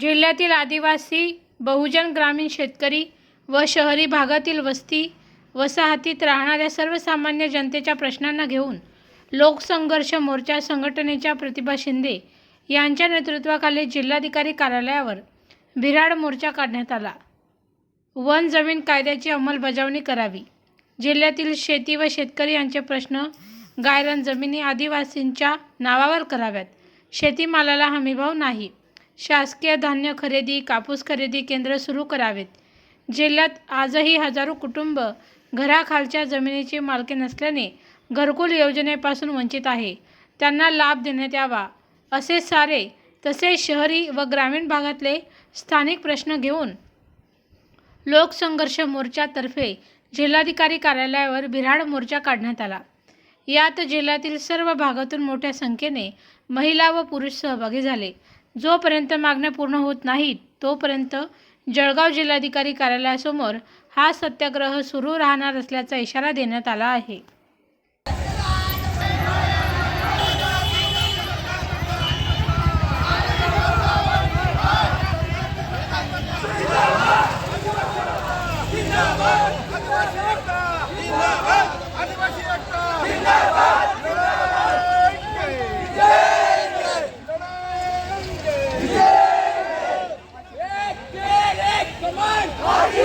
जिल्ह्यातील आदिवासी बहुजन ग्रामीण शेतकरी व शहरी भागातील वस्ती वसाहतीत राहणाऱ्या सर्वसामान्य जनतेच्या प्रश्नांना घेऊन लोकसंघर्ष मोर्चा संघटनेच्या प्रतिभा शिंदे यांच्या नेतृत्वाखाली जिल्हाधिकारी कार्यालयावर भिराड मोर्चा काढण्यात आला. वन जमीन कायद्याची अंमलबजावणी करावी. जिल्ह्यातील शेती व शेतकरी यांचे प्रश्न गायरान जमिनी आदिवासींच्या नावावर कराव्यात. शेतीमालाला हमीभाव नाही. शासकीय धान्य खरेदी कापूस खरेदी केंद्र सुरू करावेत. जिल्ह्यात आजही हजारो कुटुंब घराखालच्या जमिनीची मालकी नसल्याने घरकुल योजनेपासून वंचित आहे. त्यांना लाभ देण्यात यावा असे सारे तसेच शहरी व ग्रामीण भागातले स्थानिक प्रश्न घेऊन लोकसंघर्ष मोर्चातर्फे जिल्हाधिकारी कार्यालयावर बिऱ्हाड मोर्चा काढण्यात आला. यात जिल्ह्यातील सर्व भागातून मोठ्या संख्येने महिला व पुरुष सहभागी झाले. जोपर्यंत मागण्या पूर्ण होत नाहीत तोपर्यंत जळगाव जिल्हाधिकारी कार्यालयासमोर हा सत्याग्रह सुरू राहणार असल्याचा इशारा देण्यात आला आहे. come command!